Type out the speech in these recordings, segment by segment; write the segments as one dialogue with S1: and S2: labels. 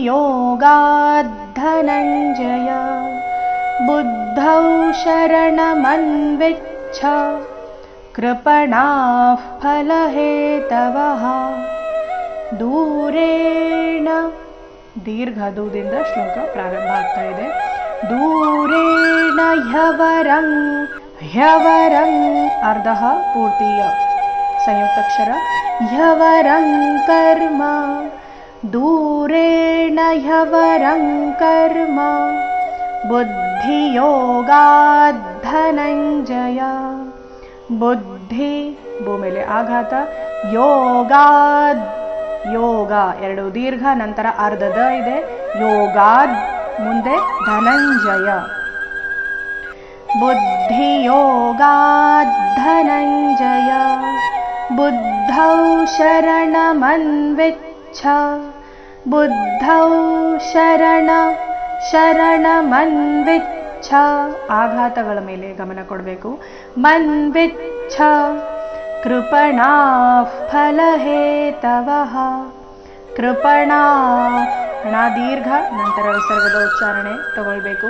S1: बुद्धियोगाद्धनञ्जय बुद्धौ शरणमन्विच्छ कृपणाः फलहेतवः ದೂರೇಣ ದೀರ್ಘ ದೂದಿಂದ ಶ್ಲೋಕ ಪ್ರಾರಂಭ ಆಗ್ತಾ ಇದೆ ದೂರೇಣ ಹ್ಯವರಂ ಹ್ಯವರಂ ಅರ್ಧ ಪೂರ್ತಿಯ ಸಂಯುಕ್ತಾಕ್ಷರ ಹ್ಯವರಂ ಕರ್ಮ ದೂರೇಣ ಹ್ಯವರಂ ಕರ್ಮ ಬುದ್ಧಿಯೋಗಾಧನಂಜಯ ಬುದ್ಧಿ ಭೂಮಿಲಿ ಆಘಾತ ಯೋಗಾದ್ ಯೋಗ ಎರಡು ದೀರ್ಘ ನಂತರ ಅರ್ಧದ ಇದೆ ಯೋಗಾದ್ ಮುಂದೆ ಧನಂಜಯ ಬುದ್ಧಿಯೋಗಾದ್ ಧನಂಜಯ ಬುದ್ಧೌ ಶರಣಮನ್ವಿಚ್ಛ ಬುದ್ಧೌ ಶರಣ ಶರಣಮನ್ವಿಚ್ಛ ಆಘಾತಗಳ ಮೇಲೆ ಗಮನ ಕೊಡಬೇಕು ಮನ್ವಿಚ್ಛ ಕೃಪಣಾ ಫಲಹೇತವಃ ಕೃಪಣಾ ಹಣ ದೀರ್ಘ ನಂತರ ವಿಸರ್ಗದ ಉಚ್ಚಾರಣೆ ತಗೊಳ್ಬೇಕು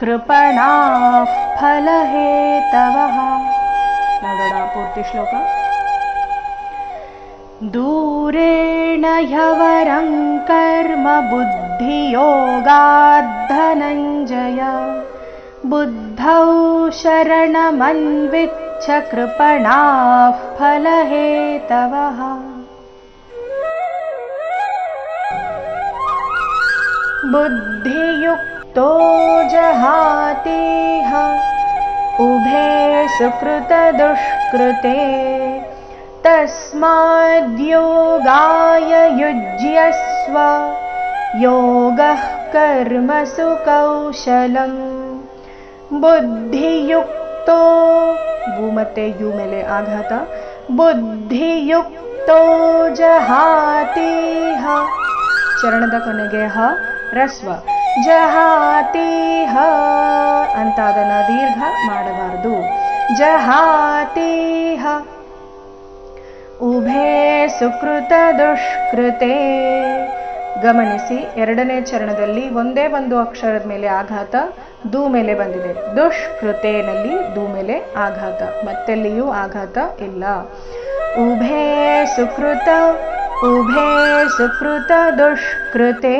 S1: ಕೃಪಣಾ ಫಲಹೇತವಃ ನೋಡೋಣ ಪೂರ್ತಿ ಶ್ಲೋಕ दूरेण ह्यवरं कर्म बुद्धियोगाद्धनञ्जय। बुद्धौ शरणमन्विच्छ कृपणाः फलहेतवः। बुद्धियुक्तो जहातीह उभे सुकृतदुष्कृते तस्माद्योगाय युज्यस्व योगः कर्मसु कौशलम् ಬುದ್ಧಿಯುಕ್ತೋ ಭೂ ಮತ್ತೆ ಯು ಮೇಲೆ ಆಘಾತ ಬುದ್ಧಿಯುಕ್ತೋ ಜಹಾತೀಹ ಚರಣದ ಕೊನೆಗೆ ಹ ರಸ್ವ ಜಹಾತೀಹ ಅಂತ ಅದನ್ನು ದೀರ್ಘ ಮಾಡಬಾರದು ಜಹಾತೀಹ ಉಭೇ ಸುಕೃತ ದುಷ್ಕೃತೆ. ಗಮನಿಸಿ, ಎರಡನೇ ಚರಣದಲ್ಲಿ ಒಂದೇ ಒಂದು ಅಕ್ಷರದ ಮೇಲೆ ಆಘಾತ ದೂ ಮೇಲೆ ಬಂದಿದೆ. ದುಷ್ಕೃತೆನಲ್ಲಿ ದೂ ಮೇಲೆ ಆಘಾತ, ಮತ್ತೆಲ್ಲಿಯೂ ಆಘಾತ ಇಲ್ಲ. ಉಭೇ ಸುಕೃತ ಉಭೇ ಸುಕೃತ ದುಷ್ಕೃತೆ.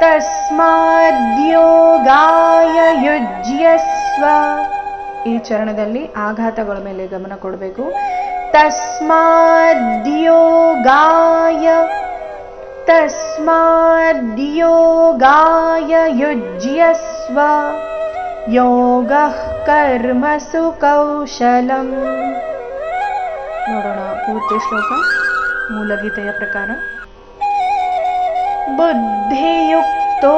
S1: ತಸ್ಮಾದ್ಯೋಗಾಯ ಯುಜ್ಯಸ್ವ. ಈ ಚರಣದಲ್ಲಿ ಆಘಾತಗಳ ಮೇಲೆ ಗಮನ ಕೊಡಬೇಕು. तस्माद्योगाय तस्माद्योगाय युज्यस्व। योगः कर्मसु कौशलम् नोडोण पूर्तिश्लोक मूलगीतया प्रकार बुद्धियुक्तो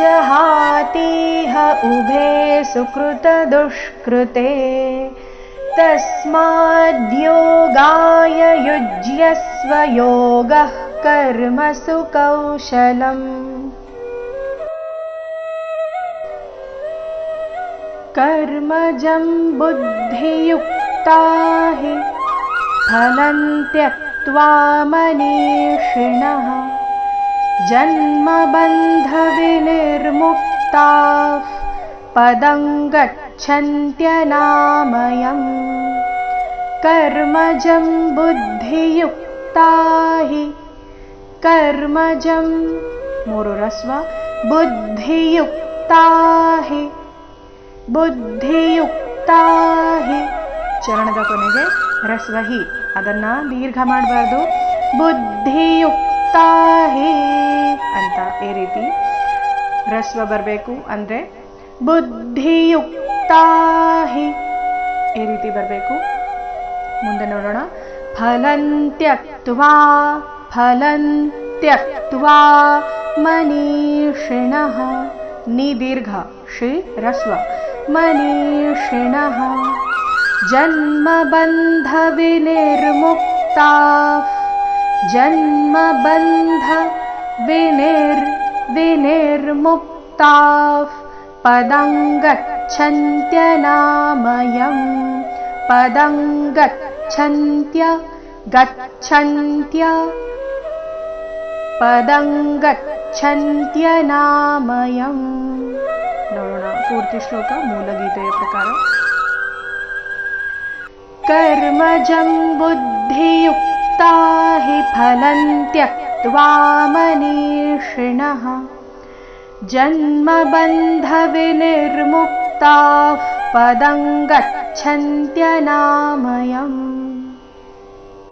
S1: जहातिह उभे सुकृतदुष्कृते तस्माद्योगाय युज्यस्व योगः कर्मसु कौशलम् कर्मजं बुद्धियुक्ता हि फलं त्यक्त्वा मनीषिणः। जन्मबन्धविनिर्मुक्ताः। पदं गच्छन्त्यनामयम् कर्मजं बुद्धियुक्ता हि कर्मजं ಮೂರು ರಸ್ವ ಬುದ್ಧಿಯುಕ್ತಾ ಹಿ ಬುದ್ಧಿಯುಕ್ತಾ ಹಿ ಚರಣದ ಕೊನೆಗೆ ರಸ್ವ ಹಿ ಅದನ್ನ ದೀರ್ಘ ಮಾಡಬಾರ್ದು ಬುದ್ಧಿಯುಕ್ತಾ ಹಿ ಅಂತ ಈ ರೀತಿ ರಸ್ವ ಬರಬೇಕು ಅಂದರೆ ಬುದ್ಧಿಯುಕ್ತಾ ಹಿ ಈ ರೀತಿ ಬರಬೇಕು मन्दे नोडोण फलं त्यक्त्वा फलं त्यक्त्वा मनीषिणः निदीर्घ श्रीरस्व मनीषिणः जन्मबन्ध विनिर्मुक्ता पदं गच्छन्त्यनामयं पदं गच्छ गच्छन्त्य गच्छन्त्य। पदं गच्छन्त्य नामयम्। पूर्तिश्लोक श्लोक कर्मजं बुद्धियुक्ता हि फलं त्यक्त्वा मनीषिणः। जन्मबन्धविनिर्मुक्ताः पदं गच्छन्त्यनामयम्